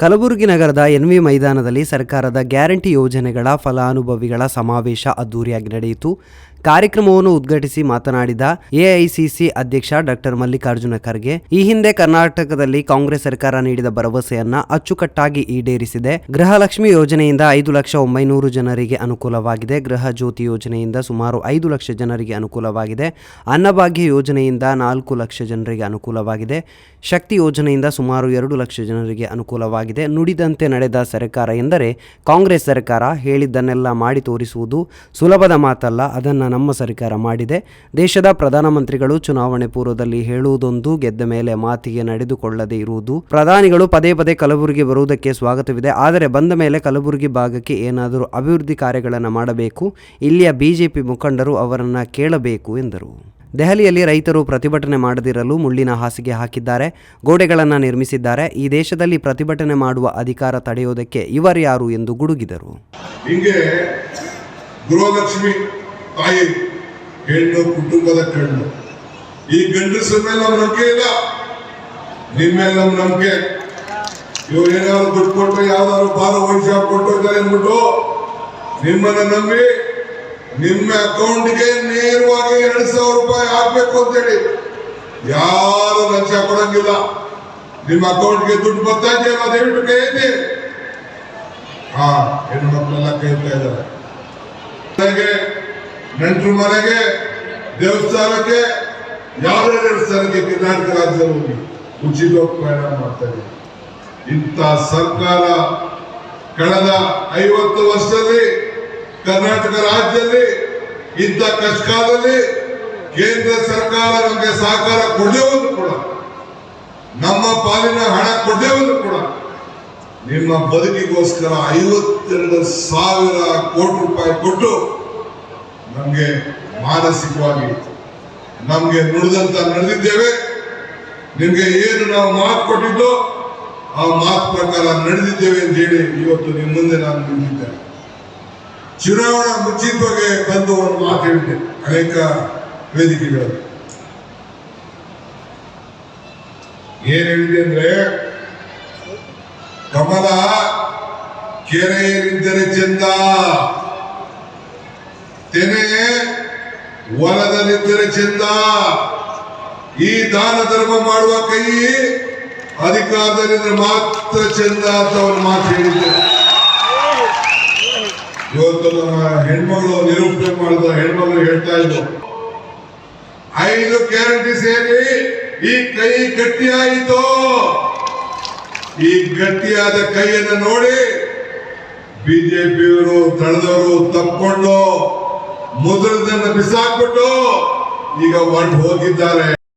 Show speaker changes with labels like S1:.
S1: ಕಲಬುರಗಿ ನಗರದ ಎನ್ವಿ ಮೈದಾನದಲ್ಲಿ ಸರ್ಕಾರದ ಗ್ಯಾರಂಟಿ ಯೋಜನೆಗಳ ಫಲಾನುಭವಿಗಳ ಸಮಾವೇಶ ಅದ್ದೂರಿಯಾಗಿ ನಡೆಯಿತು. ಕಾರ್ಯಕ್ರಮವನ್ನು ಉದ್ಘಾಟಿಸಿ ಮಾತನಾಡಿದ ಎಐಸಿಸಿ ಅಧ್ಯಕ್ಷ ಡಾಕ್ಟರ್ ಮಲ್ಲಿಕಾರ್ಜುನ ಖರ್ಗೆ, ಈ ಹಿಂದೆ ಕರ್ನಾಟಕದಲ್ಲಿ ಕಾಂಗ್ರೆಸ್ ಸರ್ಕಾರ ನೀಡಿದ ಭರವಸೆಯನ್ನ ಅಚ್ಚುಕಟ್ಟಾಗಿ ಈಡೇರಿಸಿದೆ. ಗೃಹಲಕ್ಷ್ಮಿ ಯೋಜನೆಯಿಂದ ಐದು ಲಕ್ಷ ಒಂಬೈನೂರು ಜನರಿಗೆ ಅನುಕೂಲವಾಗಿದೆ. ಗೃಹ ಜ್ಯೋತಿ ಯೋಜನೆಯಿಂದ ಸುಮಾರು ಐದು ಲಕ್ಷ ಜನರಿಗೆ ಅನುಕೂಲವಾಗಿದೆ. ಅನ್ನಭಾಗ್ಯ ಯೋಜನೆಯಿಂದ ನಾಲ್ಕು ಲಕ್ಷ ಜನರಿಗೆ ಅನುಕೂಲವಾಗಿದೆ. ಶಕ್ತಿ ಯೋಜನೆಯಿಂದ ಸುಮಾರು ಎರಡು ಲಕ್ಷ ಜನರಿಗೆ ಅನುಕೂಲವಾಗಿದೆ. ನುಡಿದಂತೆ ನಡೆದ ಸರ್ಕಾರ ಎಂದರೆ ಕಾಂಗ್ರೆಸ್ ಸರ್ಕಾರ. ಹೇಳಿದ್ದನ್ನೆಲ್ಲ ಮಾಡಿ ತೋರಿಸುವುದು ಸುಲಭದ ಮಾತಲ್ಲ. ಅದನ್ನು ನಮ್ಮ ಸರ್ಕಾರ ಮಾಡಿದೆ. ದೇಶದ ಪ್ರಧಾನಮಂತ್ರಿಗಳು ಚುನಾವಣೆ ಪೂರ್ವದಲ್ಲಿ ಹೇಳುವುದೊಂದು, ಗೆದ್ದ ಮೇಲೆ ಮಾತಿಗೆ ನಡೆದುಕೊಳ್ಳದೇ ಇರುವುದು. ಪ್ರಧಾನಿಗಳು ಪದೇ ಪದೇ ಕಲಬುರಗಿ ಬರುವುದಕ್ಕೆ ಸ್ವಾಗತವಿದೆ. ಆದರೆ ಬಂದ ಮೇಲೆ ಕಲಬುರಗಿ ಭಾಗಕ್ಕೆ ಏನಾದರೂ ಅಭಿವೃದ್ಧಿ ಕಾರ್ಯಗಳನ್ನು ಮಾಡಬೇಕು? ಇಲ್ಲಿಯ ಬಿಜೆಪಿ ಮುಖಂಡರು ಅವರನ್ನು ಕೇಳಬೇಕು ಎಂದರು. ದೆಹಲಿಯಲ್ಲಿ ರೈತರು ಪ್ರತಿಭಟನೆ ಮಾಡದಿರಲು ಮುಳ್ಳಿನ ಹಾಸಿಗೆ ಹಾಕಿದ್ದಾರೆ. ಗೋಡೆಗಳನ್ನು ನಿರ್ಮಿಸಿದ್ದಾರೆ. ಈ ದೇಶದಲ್ಲಿ ಪ್ರತಿಭಟನೆ ಮಾಡುವ ಅಧಿಕಾರ ತಡೆಯುವುದಕ್ಕೆ ಇವರ್ಯಾರು ಎಂದು ಗುಡುಗಿದರು.
S2: ತಾಯಿ, ಹೆಣ್ಣು, ಕುಟುಂಬದ ಕಣ್ಣು. ಈ ಗಂಡಸರ ಮೇಲೆ ನಮ್ಮ ನಂಬಿಕೆ ಇಲ್ಲ. ನಿಮ್ಮ ಮೇಲೆ ನಮ್ಮ ನಂಬಿಕೆ. ಇವ್ರು ಏನಾದ್ರು ದುಡ್ಡು ಕೊಟ್ಟರೆ ಯಾವ್ದಾದ್ರು ಬಾರ ಕೊಟ್ಟು ಕೊಟ್ಟಿದ್ದಾರೆ ಅಂದ್ಬಿಟ್ಟು ನಿಮ್ಮನ್ನ ನಂಬಿ ನಿಮ್ಮ ಅಕೌಂಟ್ಗೆ ನೇರವಾಗಿ ಎರಡ್ ಸಾವಿರ ರೂಪಾಯಿ ಹಾಕ್ಬೇಕು ಅಂತೇಳಿ. ಯಾರು ಲಂಚ ಕೊಡಂಗಿಲ್ಲ. ನಿಮ್ಮ ಅಕೌಂಟ್ಗೆ ದುಡ್ಡು ಬರ್ತಾ ಇದೆಯಲ್ಲ ದಯವಿಟ್ಟು ಕೈ ಎತ್ತಿ. ಹಾ ಹೆಣ್ಣು ಮಕ್ಕಳೆಲ್ಲ ಕೈ ಎತ್ತಾ ಇದ್ದಾರೆ ನೆಂಟರು ಮನೆಗೆ ದೇವಸ್ಥಾನಕ್ಕೆ, ಯಾವುದೇ ದೇವಸ್ಥಾನಕ್ಕೆ ಕರ್ನಾಟಕ ರಾಜ್ಯದಲ್ಲಿ ಉಚಿತವಾಗಿ ಪ್ರಯಾಣ ಮಾಡ್ತಾ ಇದ್ದೀವಿ ಇಂಥ ಸರ್ಕಾರ ಕಳೆದ ಐವತ್ತು ವರ್ಷದಲ್ಲಿ ಕರ್ನಾಟಕ ರಾಜ್ಯದಲ್ಲಿ, ಇಂಥ ಕಷ್ಟಕಾಲದಲ್ಲಿ ಕೇಂದ್ರ ಸರ್ಕಾರ ನಮಗೆ ಸಹಕಾರ ಕೊಡದೇ ಹೋದ್ರು ಕೂಡ, ನಮ್ಮ ಪಾಲಿನ ಹಣ ಕೊಡದೇ ಹೋದ್ರು ಕೂಡ, ನಿಮ್ಮ ಬದುಕಿಗೋಸ್ಕರ ಐವತ್ತೆರಡು ಸಾವಿರ ಕೋಟಿ ರೂಪಾಯಿ ಕೊಟ್ಟು ನಮಗೆ ಮಾನಸಿಕವಾಗಿ ನಮಗೆ ನುಡಿದಂತ ನಡೆದಿದ್ದೇವೆ. ನಿಮ್ಗೆ ಏನು ನಾವು ಮಾತು ಕೊಟ್ಟಿದ್ದೋ ಆ ಮಾತು ಪ್ರಕಾರ ನಡೆದಿದ್ದೇವೆ ಅಂತ ಹೇಳಿ ಇವತ್ತು ನಿಮ್ಮ ಮುಂದೆ ನಾನು ನಿಂತಿದ್ದೇನೆ ಚುನಾವಣಾ ಮುಂಚಿತವಾಗಿ ಬಂದು ಒಂದು ಮಾತು ಹೇಳಿದೆ ಅನೇಕ ವೇದಿಕೆಗಳಲ್ಲಿ. ಏನ್ ಹೇಳಿದೆ ಅಂದ್ರೆ, ಕಮಲ ಕೆರೆಯಲ್ಲಿದ್ದರೆ ಚಂದ, ತೆನೆ ಹೊಲದಲ್ಲಿದ್ದರೆ ಚಂದ ಈ ದಾನ ಧರ್ಮ ಮಾಡುವ ಕೈ ಅಧಿಕಾರದಲ್ಲಿದ್ರೆ ಮಾತ್ರ ಚಂದ ಅಂತ ಅವ್ರು ಮಾತು ಹೇಳಿದ್ದೆ. ಇವತ್ತು ನಮ್ಮ ಹೆಣ್ಮಗಳು ನಿರೂಪಣೆ ಮಾಡಿದ ಹೆಣ್ಮಗಳು ಹೇಳ್ತಾ ಇದ್ರು. ಐದು ಗ್ಯಾರಂಟಿ ಸೇರಿ ಈ ಕೈ ಗಟ್ಟಿಯಾಯಿತು. ಈ ಗಟ್ಟಿಯಾದ ಕೈಯನ್ನು ನೋಡಿ ಬಿಜೆಪಿಯವರು ತಳೆದವರು ತಪ್ಕೊಂಡು ಮೊದಲದನ್ನ ಬಿಸಾಕ್ಬಿಟ್ಟು ಈಗ ಹೊರಟು ಹೋಗಿದ್ದಾರೆ.